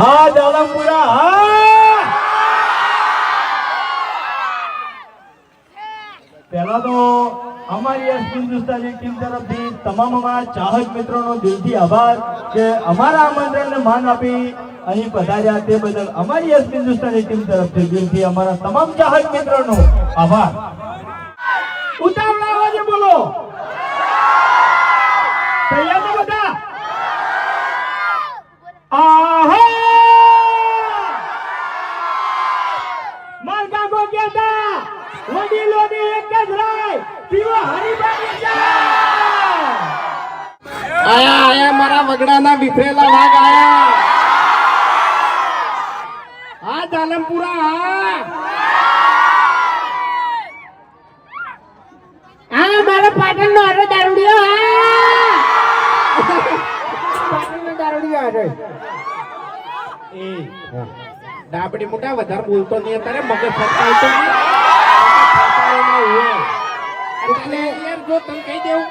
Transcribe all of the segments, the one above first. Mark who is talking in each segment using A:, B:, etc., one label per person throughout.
A: હા દાલમપુરા પહેલા તો અમારી એસ હિન્દુસ્તાની ટીમ તરફથી તમામ અમારા ચાહક મિત્રોનો દિલથી આભાર કે અમારા આમંત્રણને માન આપી અહીં પધાર્યા તે બદલ અમારી એસ હિન્દુસ્તાની ટીમ તરફથી દિલથી અમારા તમામ ચાહક મિત્રોનો આભાર. ઉતાવળા બોલો. વડીલોની એક જ રાય. પીવો હરિભાઈ ચા
B: આયા આયા મારા વગડાના વિફરેલા વાઘ આયા. હા જાલમપુરા હા.
C: હા મારો પાટણ નો હરો દારૂડિયો હા. પાટણ નો દારૂડિયો હરો.
B: એ ડાબડી મોટા વધારે બોલતો નહીં અત્યારે મગજ ફટકાય તો. એટલે યાર જો તને કહી દેવું.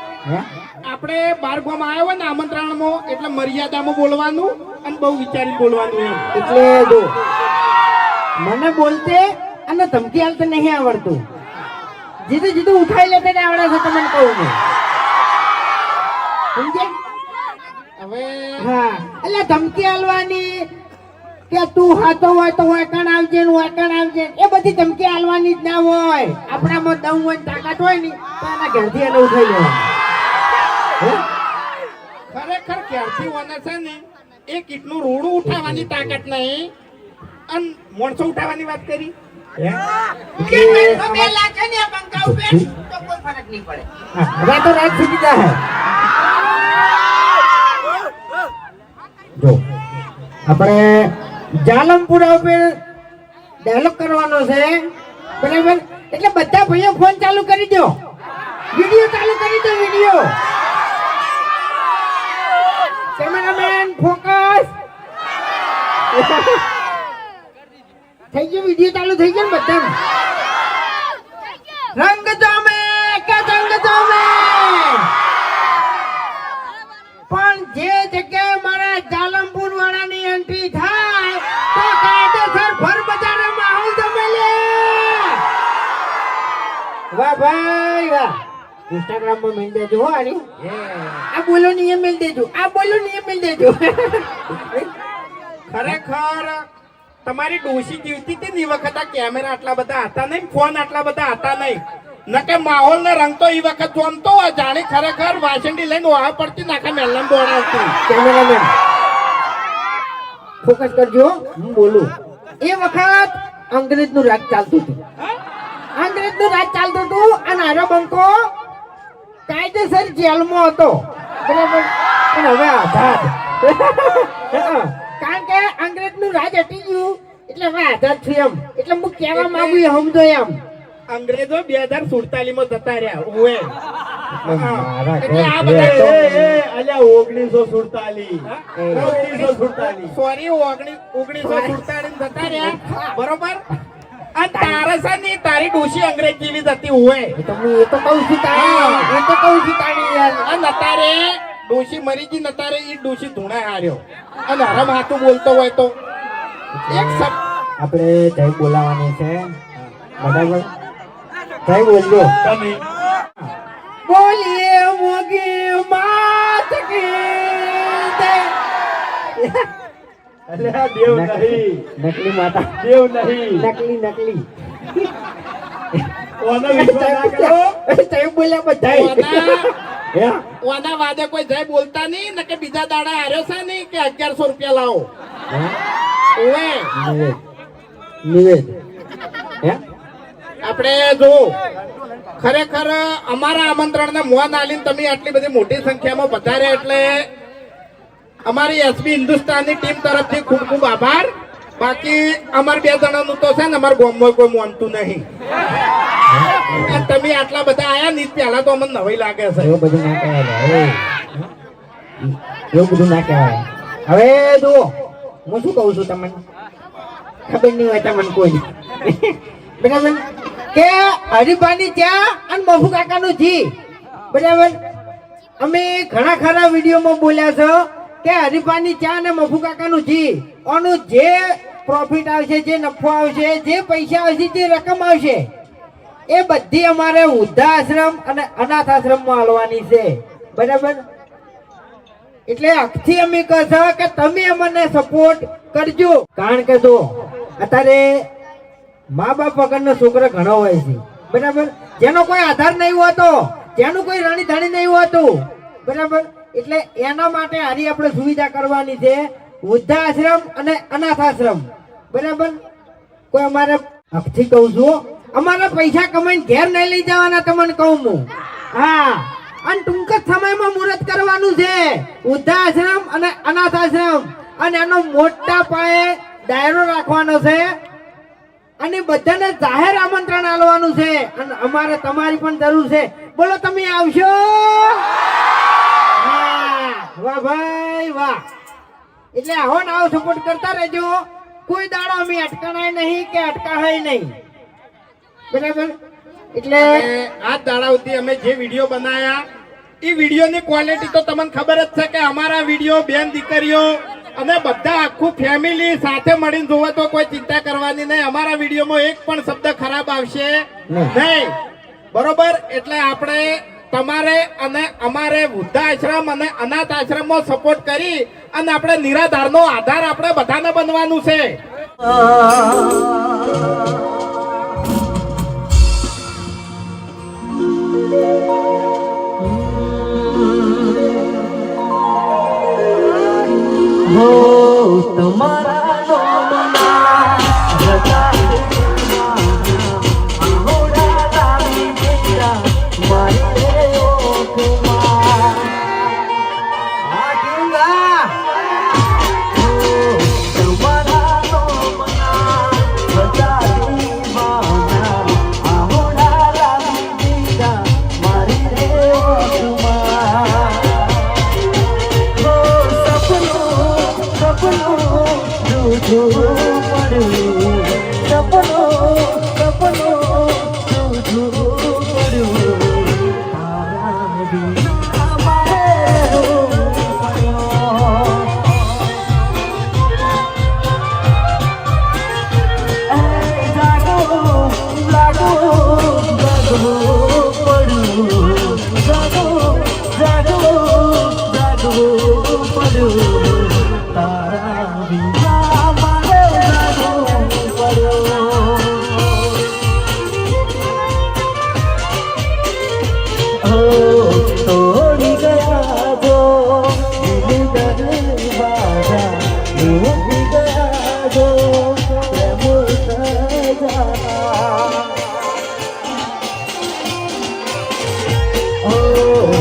B: આપણે બાર ગામ આવ્યો હોય ને આમંત્રણમાં એટલે મર્યાદામાં બોલવાનું અને બહુ વિચારી બોલવાનું એમ.
C: એટલે જો મને બોલતે અને ધમકી હાલતે નહીં આવડતું. જીધું જીધું ઉઠાઈ લેતે ને આવડે છે તમને કહું છું. સમજે
B: હવે
C: હા. એટલે ધમકી હાલવાની કે તું હાથો હોય તો વાકણ આવજે ને વાકણ આવજે એ બધી ધમકી હાલવાની જ ના હોય. આપણામાં દમ હોય તાકાત હોય ને તો એના ઘેરથી એને ઉઠાઈ લેવાનું
B: ખરેખર ક્યારથી વને છે ને એ કીટનું રોડું ઉઠાવવાની તાકાત નહીં. અને મોણસો ઉઠાવવાની વાત કરી?
C: રાતો રાત સુધી જાય. જો આપણે જાલમપુરા ઉપર ડાયલોગ કરવાનો છે. બરાબર? એટલે બધા ભાઈઓ ફોન ચાલુ કરી દો. વીડિયો ચાલુ કરી દો વીડિયો કેમેરામેન ફોકસ થઈ ગયું વીડિયો ચાલુ થઈ ગયો ને બધા? રંગ જામે કે રંગ જામે. પણ જે ભાઈ વાહ. ઇન્સ્ટાગ્રામમાં મેલ દેજો હો આની. આ બોલો ની મેલ દેજો. આ બોલો ની મેલ દેજો.
B: ખરેખર તમારી ડોશી જીવતી હતી ને એ વખત આ કેમેરા આટલા બધા હતા નહીં ફોન આટલા બધા હતા નહીં. નકે માહોલ ને રંગ તો એ વખત જોમતો જાણે ખરેખર વાસંડી લઈને વાહ પડતી નાખે મેલમ બોડાવતી
C: કેમેરામેન ફોકસ કરજો હું. બોલું. એ વખત અંગ્રેજનું રાજ ચાલતું હતું. અંગ્રેજનું રાજ ચાલતું અને બંકો કાયદેસર જેલમાં હતો. પણ હવે આઝાદ. કારણ કે અંગ્રેજનું રાજ હટી ગયું એટલે હવે આઝાદ છું એમ. એટલે હું કહેવા માંગુ સમજો એમ.
B: અંગ્રેજો બે હજાર સુડતાલીસમાં જતા રહ્યા ઓએ એટલે આ બધા
A: એ, એ, અલ્યા ઓગણીસો સુડતાલીસ ઓગણીસો સુડતાલીસ
B: સોરી ઓગણીસો સુડતાલીસ જતા રહ્યા. બરોબર? અને તારે છે ને તારી ડોશી અંગ્રેજ જેવી જ હતી ઓએ
C: એ તો હું એ તો કહું છું તાણી એ તો કહું છું તાણી યાર.
B: અને અત્યારે ડોશી મરી ગઈ ને અત્યારે એ ડોશી ધૂણા હાર્યો. અને હરમ હાથું બોલતો હોય તો. એક શબ્દ
C: આપણે જય બોલાવાની છે. બરાબર? જય બોલજો.
A: તમે.
C: બોલીએ મોગી માત કી જય.
A: દેવ નહીં.
C: નકલી માતા.
A: દેવ નહીં.
C: નકલી નકલી.
A: ઓનો વિશ્વાસ ના કરો.
C: જય બોલ્યા બધા.
B: ઓના વાદે કોઈ જય બોલતા નહીં ને કે બીજા દાડા હાર્યો છે નહીં કે અગિયારસો રૂપિયા લાવો.
C: નિવેદ. હે?
B: આપણે જો ખરેખર અમારા આમંત્રણને મોન આલીને તમે આટલી બધી મોટી સંખ્યામાં પધાર્યા એટલે અમારી એસબી હિન્દુસ્તાનની ટીમ તરફથી ખૂબ ખૂબ આભાર. બાકી અમાર બે જણાનું તો છે ને અમાર ગોમમાં કોઈ માનતું નહીં. તમે આટલા બધા આયા ની પહેલા તો અમને નવાઈ લાગે છે.
C: એવું બધું ના કહેવાય એવું બધું ના કહેવાય. હવે જુઓ હું શું કહું છું તમને? ખબર નહીં હોય તમને કોઈ. બરાબર? કે હરિભાની ત્યાં અને મફુ કાકાનું જી. બરાબર? અમે ઘણા ખરા વિડીયોમાં બોલ્યા છો. કે હરીફાની ચા ને મફુ કાકાનું જી આનું જે પ્રોફિટ આવશે, જે નફો આવશે, જે પૈસા આવશે, જે રકમ આવશે, એ બધી અમારે વૃદ્ધાશ્રમ અને અનાથ આશ્રમમાં હાલવાની છે. બરાબર? એટલે અખથી અમે કહે કે તમે અમને સપોર્ટ કરજો. કારણ કે જો, અત્યારે મા બાપ વગરનો છોકરો ઘણો હોય છે. બરાબર? જેનો કોઈ આધાર નહીં હોતો, જેનું કોઈ રણી ધણી નહીં હોતું. બરાબર? એટલે એના માટે હારી આપણે સુવિધા કરવાની છે વૃદ્ધાશ્રમ અને અનાથ આશ્રમ બરાબર? કોઈ અમારે હકથી કહું છું, અમારા પૈસા કમાઈને ઘેર નહીં લઈ જવાના તમને કહું હું. હા. અને ટૂંક જ સમયમાં મુહૂર્ત કરવાનું છે. વૃદ્ધાશ્રમ અને અનાથ આશ્રમ અને એનો મોટા પાયે ડાયરો રાખવાનો છે. અને બધાને જાહેર આમંત્રણ આલવાનું છે. અને અમારે તમારી પણ જરૂર છે. બોલો, તમે આવશો? વાહ ભાઈ વાહ. એટલે આવો ને આવો સપોર્ટ કરતા રહેજો. કોઈ દાડો અમે અટકાણાય નહીં કે અટકાહાય નહીં. બરાબર? એટલે
B: આ દાડા સુધી અમે જે વીડિયો બનાયા એ વિડીયોની ક્વોલિટી તો તમને ખબર જ છે કે અમારા વીડિયો બેન દીકરીઓ અને બધા આખું ફેમિલી સાથે મળીને જોવે તો કોઈ ચિંતા કરવાની નહીં. અમારા વિડીયોમાં એક પણ શબ્દ ખરાબ આવશે.
C: નહીં.
B: બરોબર? એટલે આપણે તમારે અને અમારે વૃદ્ધાશ્રમ અને અનાથ આશ્રમમાં સપોર્ટ કરી અને આપણે નિરાધારનો આધાર આપણે બધાને બનવાનું છે.
D: તમારા Oh. Oh.